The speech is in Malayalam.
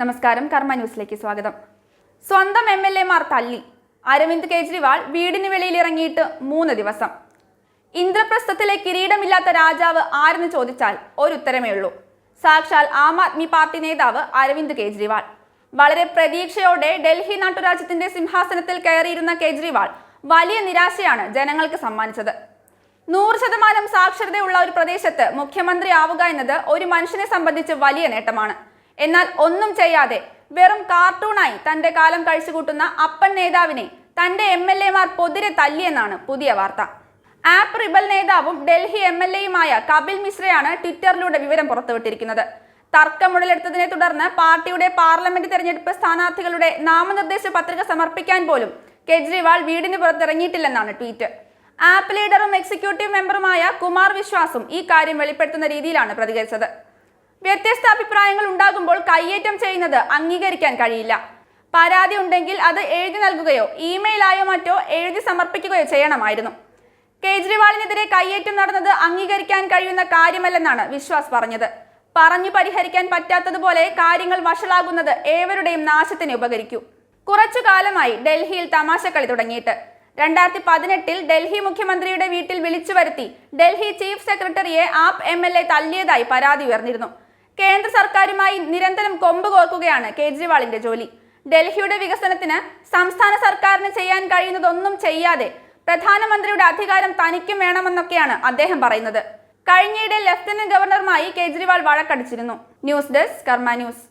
നമസ്കാരം കർമ്മ ന്യൂസിലേക്ക് സ്വാഗതം. സ്വന്തം എം എൽ എമാർ തല്ലി അരവിന്ദ് കേജ്രിവാൾ വീടിന് വെളിയിൽ ഇറങ്ങിയിട്ട് മൂന്ന് ദിവസം. ഇന്ദ്രപ്രസ്ഥത്തിലെ കിരീടമില്ലാത്ത രാജാവ് ആരെന്ന് ചോദിച്ചാൽ ഒരു ഉത്തരമേ ഉള്ളൂ. സാക്ഷാൽ ആം ആദ്മി പാർട്ടി നേതാവ് അരവിന്ദ് കേജ്രിവാൾ. വളരെ പ്രതീക്ഷയോടെ ഡൽഹി നാട്ടുരാജ്യത്തിന്റെ സിംഹാസനത്തിൽ കയറിയിരുന്ന കേജ്രിവാൾ വലിയ നിരാശയാണ് ജനങ്ങൾക്ക് സമ്മാനിച്ചത്. നൂറ് ശതമാനം സാക്ഷരതയുള്ള ഒരു പ്രദേശത്ത് മുഖ്യമന്ത്രി ആവുക എന്നത് ഒരു മനുഷ്യനെ സംബന്ധിച്ച് വലിയ നേട്ടമാണ്. എന്നാൽ ഒന്നും ചെയ്യാതെ വെറും കാർട്ടൂണായി തന്റെ കാലം കഴിച്ചുകൂട്ടുന്ന അപ്പൻ നേതാവിനെ തന്റെ എം എൽ എമാർ പൊതിരെ തല്ലിയെന്നാണ് പുതിയ വാർത്ത. ആപ്പ് റിബൽ നേതാവും ഡൽഹി എം എൽ എയുമായ കപിൽ മിശ്രയാണ് ട്വിറ്ററിലൂടെ വിവരം പുറത്തുവിട്ടിരിക്കുന്നത്. തർക്കമുടലെടുത്തതിനെ തുടർന്ന് പാർട്ടിയുടെ പാർലമെന്റ് തെരഞ്ഞെടുപ്പ് സ്ഥാനാർത്ഥികളുടെ നാമനിർദ്ദേശ പത്രിക സമർപ്പിക്കാൻ പോലും കെജ്രിവാൾ വീടിന് പുറത്തിറങ്ങിയിട്ടില്ലെന്നാണ് ട്വീറ്റ്. ആപ്പ് ലീഡറും എക്സിക്യൂട്ടീവ് മെമ്പറുമായ കുമാർ വിശ്വാസും ഈ കാര്യം വെളിപ്പെടുത്തുന്ന രീതിയിലാണ് പ്രതികരിച്ചത്. വ്യത്യസ്ത അഭിപ്രായങ്ങൾ ഉണ്ടാകുമ്പോൾ കയ്യേറ്റം ചെയ്യുന്നത് അംഗീകരിക്കാൻ കഴിയില്ല. പരാതി ഉണ്ടെങ്കിൽ അത് എഴുതി നൽകുകയോ ഇമെയിലായോ മറ്റോ എഴുതി സമർപ്പിക്കുകയോ ചെയ്യണമായിരുന്നു. കേജ്രിവാളിനെതിരെ കയ്യേറ്റം നടന്നത് അംഗീകരിക്കാൻ കഴിയുന്ന കാര്യമല്ലെന്നാണ് വിശ്വാസ് പറഞ്ഞത്. പറഞ്ഞു പരിഹരിക്കാൻ പറ്റാത്തതുപോലെ കാര്യങ്ങൾ വഷളാകുന്നത് ഏവരുടെയും നാശത്തിന് ഉപകരിക്കൂ. കുറച്ചു കാലമായി ഡൽഹിയിൽ തമാശക്കളി തുടങ്ങിയിട്ട്. രണ്ടായിരത്തി പതിനെട്ടിൽ ഡൽഹി മുഖ്യമന്ത്രിയുടെ വീട്ടിൽ വിളിച്ചു വരുത്തി ഡൽഹി ചീഫ് സെക്രട്ടറിയെ ആപ്പ് എം എൽ എ തല്ലിയതായി പരാതി ഉയർന്നിരുന്നു. കേന്ദ്ര സർക്കാരുമായി നിരന്തരം കൊമ്പ് കോർക്കുകയാണ് കേജ്രിവാളിന്റെ ജോലി. ഡൽഹിയുടെ വികസനത്തിന് സംസ്ഥാന സർക്കാരിന് ചെയ്യാൻ കഴിയുന്നതൊന്നും ചെയ്യാതെ പ്രധാനമന്ത്രിയുടെ അധികാരം തനിക്കും വേണമെന്നൊക്കെയാണ് അദ്ദേഹം പറയുന്നത്. കഴിഞ്ഞയിടെ ലഫ്റ്റനന്റ് ഗവർണറുമായി Kejriwal വഴക്കടിച്ചിരുന്നു. News desk Karma news.